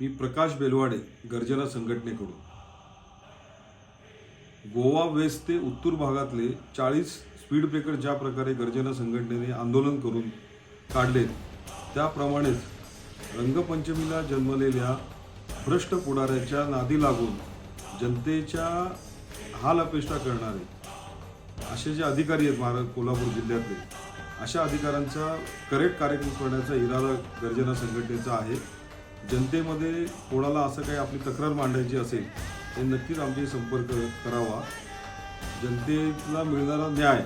मी प्रकाश बेलवाडे गर्जना संघटनेकडून. गोवा वेस्ट ते उत्तूर भागातले चाळीस स्पीड ब्रेकर ज्या प्रकारे गर्जना संघटनेने आंदोलन करून काढले त्याप्रमाणेच रंगपंचमीला जन्मलेल्या भ्रष्ट पुढाऱ्याच्या नादी लागून जनतेच्या हाल अपेष्टा करणारे असे जे अधिकारी आहेत महाराज कोल्हापूर जिल्ह्यातले अशा अधिकाऱ्यांचा करेक्ट कार्यक्रम करण्याचा इरादा गर्जना संघटनेचा आहे. जनतेमध्ये कोणाला असं काही आपली तक्रार मांडायची असेल तर नक्कीच आमची संपर्क करावा. जनतेला मिळणारा न्याय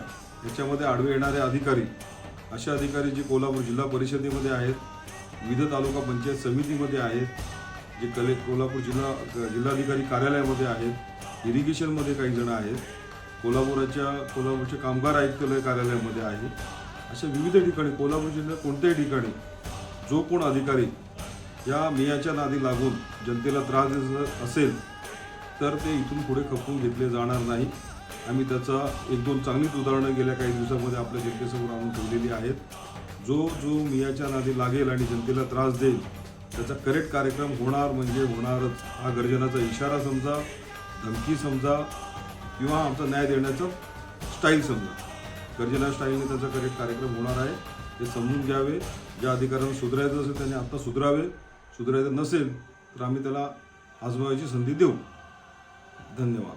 याच्यामध्ये आडवे येणारे अधिकारी असे अधिकारी जे कोल्हापूर जिल्हा परिषदेमध्ये आहेत विविध तालुका पंचायत समितीमध्ये आहेत जे कले कोल्हापूर जिल्हा जिल्हाधिकारी कार्यालयामध्ये आहेत इरिगेशनमध्ये काही जण आहेत कोल्हापुराच्या कोल्हापूरचे कामगार आयुक्तालय कार्यालयामध्ये आहे. अशा विविध ठिकाणी कोल्हापूर जिल्ह्यात कोणत्याही ठिकाणी जो कोण अधिकारी या मियाच्या नादी लागून जनतेला त्रास देत असेल तर ते इथून पुढे खपवून घेतले जाणार नाही. आम्ही त्याचा एक दोन चांगलीच उदाहरणं गेल्या काही दिवसामध्ये आपल्या जनतेसमोर आणून ठेवलेली आहेत. जो जो मियाच्या नादी लागेल आणि जनतेला त्रास देईल त्याचा करेक्ट कार्यक्रम होणार म्हणजे होणारच. हा गर्जनाचा इशारा समजा धमकी समजा किंवा आमचा न्याय देण्याचं स्टाईल समजा. गर्जना स्टाईलने त्याचा करेक्ट कार्यक्रम होणार आहे. ते समजून घ्यावे. ज्या अधिकाऱ्यांना सुधारायचं असेल त्यांनी आत्ता सुधारावे. सुधारायचं नसेल तर आम्ही त्याला आजमावायची संधी देऊ. धन्यवाद.